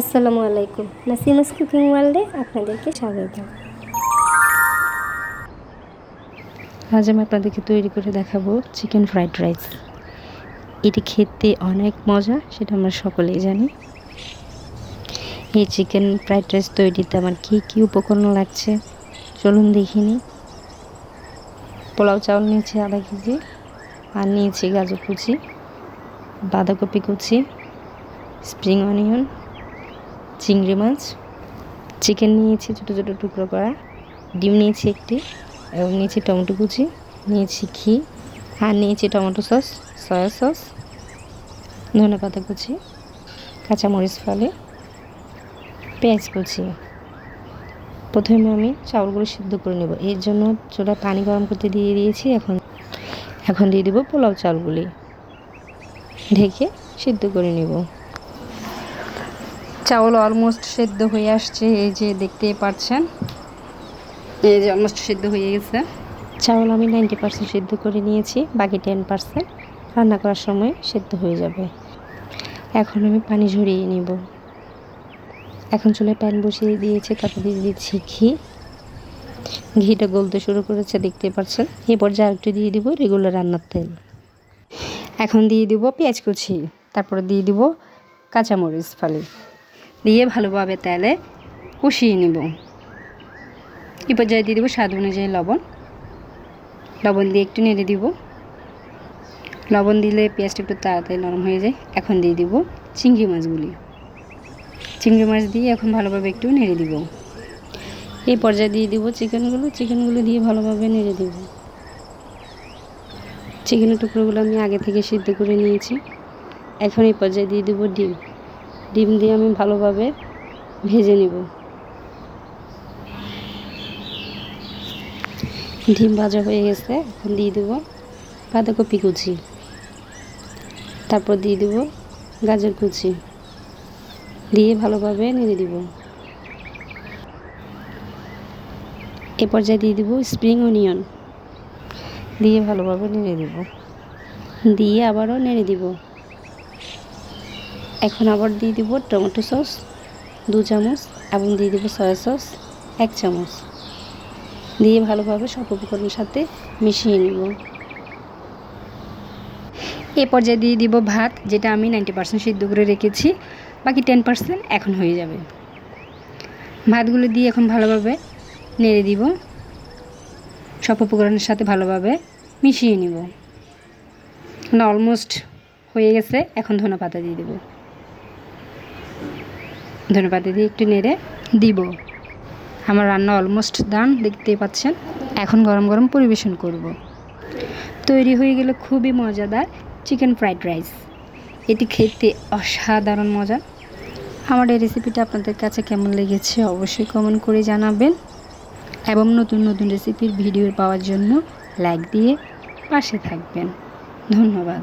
আসসালামু আলাইকুম। নাসিমাস কুকিং ওয়ার্ল্ডে আপনাদেরকে স্বাগত। আজ আমি আপনাদেরকে তৈরি করে দেখাবো চিকেন ফ্রাইড রাইস। এটি খেতে অনেক মজা, সেটা আমরা সকলেই জানি। এই চিকেন ফ্রাইড রাইস তৈরিতে আমার কী কী উপকরণ লাগছে, চলুন দেখিনি পোলাও চাউল নিয়েছি আধা কেজি, আর নিয়েছি গাজর কুচি, বাঁধাকপি কুচি, স্প্রিং অনিয়ন চিংড়ি মাছ, চিকেন নিয়েছি ছোটো ছোটো টুকরো করা, ডিম নিয়েছি একটি, এবং নিয়েছি টমেটো কুচি, নিয়েছি ঘি, আর নিয়েছি টমেটো সস, সয়া সস, ধনে পাতা কুচি, কাঁচামরিচ ফলে, পেঁয়াজ কুচি। প্রথমে আমি চাউলগুলো সিদ্ধ করে নেব। এর জন্য চুলায় পানি গরম করতে দিয়ে দিয়েছি। এখন এখন দিয়ে দেবো পোলাও চালগুলি ঢেকে সিদ্ধ করে নেব। চাউল অলমোস্ট সেদ্ধ হয়ে আসছে এই যে দেখতে পাচ্ছেন। এই যে অলমোস্ট সেদ্ধ হয়ে গেছে। চাউল আমি নাইনটি পার্সেন্ট সেদ্ধ করে নিয়েছি বাকি টেন পার্সেন্ট রান্না করার সময় সেদ্ধ হয়ে যাবে। এখন আমি পানি ঝরিয়ে নিব। এখন চুলে প্যান বসিয়ে দিয়েছে তাতে দিয়ে দিচ্ছি ঘি। ঘিটা গলতে শুরু করেছে দেখতে পাচ্ছেন? এই যা একটু দিয়ে দিব রেগুলার রান্নার তেল। এখন দিয়ে দিব পেঁয়াজ কুচি তারপরে দিয়ে দিব কাঁচামরিচ ফালি। দিয়ে ভালোভাবে তেলে কষিয়ে নিব। এই পর্যায়ে দিয়ে দেবো স্বাদ অনুযায়ী লবণ। লবণ দিয়ে একটু নেড়ে দিব। লবণ দিলে পেঁয়াজটা একটু তাড়াতাড়ি নরম হয়ে যায়। এখন দিয়ে দিব চিংড়ি মাছগুলি। চিংড়ি মাছ দিয়ে এখন ভালোভাবে একটু নেড়ে দিব। এই পর্যায়ে দিয়ে দিব চিকেনগুলো। চিকেনগুলো দিয়ে ভালোভাবে নেড়ে দিব। চিকেনের টুকরোগুলো আমি আগে থেকে সিদ্ধ করে নিয়েছি। এখন এই পর্যায়ে দিয়ে দেবো ডিম। ডিম দিয়ে আমি ভালোভাবে ভেজে নেব। ডিম ভাজা হয়ে গেছে, এখন দিয়ে দেবো বাঁধাকপি কুচি। তারপর দিয়ে দেবো গাজর কুচি। দিয়ে ভালোভাবে নেড়ে দিব। এ পর্যায়ে দিয়ে দেবো স্প্রিং অনিয়ন। দিয়ে ভালোভাবে নেড়ে দেব। দিয়ে আবারও নেড়ে দিব। এখন আবার দিয়ে দিব টমেটো সস, দু চামচ এবং দিয়ে দেবো সয়া সস, এক চামচ। দিয়ে ভালোভাবে সব উপকরণের সাথে মিশিয়ে নিব। এ পর্যায়ে দিয়ে দিব ভাত, যেটা আমি নাইনটি পার্সেন্ট সিদ্ধ করে রেখেছি, বাকি টেন পার্সেন্ট এখন হয়ে যাবে। ভাতগুলো দিয়ে এখন ভালোভাবে নেড়ে দিব। সব উপকরণের সাথে ভালোভাবে মিশিয়ে নিব। অলমোস্ট হয়ে গেছে, এখন ধনে পাতা দিয়ে দেবো। ধনে পাতা দিয়ে একটু নেড়ে দিব। আমার রান্না অলমোস্ট ডান দেখতেই পাচ্ছেন। এখন গরম গরম পরিবেশন করব। তৈরি হয়ে গেলে খুবই মজাদার চিকেন ফ্রাইড রাইস এটি খেতে অসাধারণ মজা। আমার এই রেসিপিটা আপনাদের কাছে কেমন লেগেছে অবশ্যই কমেন্ট করে জানাবেন। এবং নতুন নতুন রেসিপির ভিডিও পাওয়ার জন্য লাইক দিয়ে পাশে থাকবেন। ধন্যবাদ।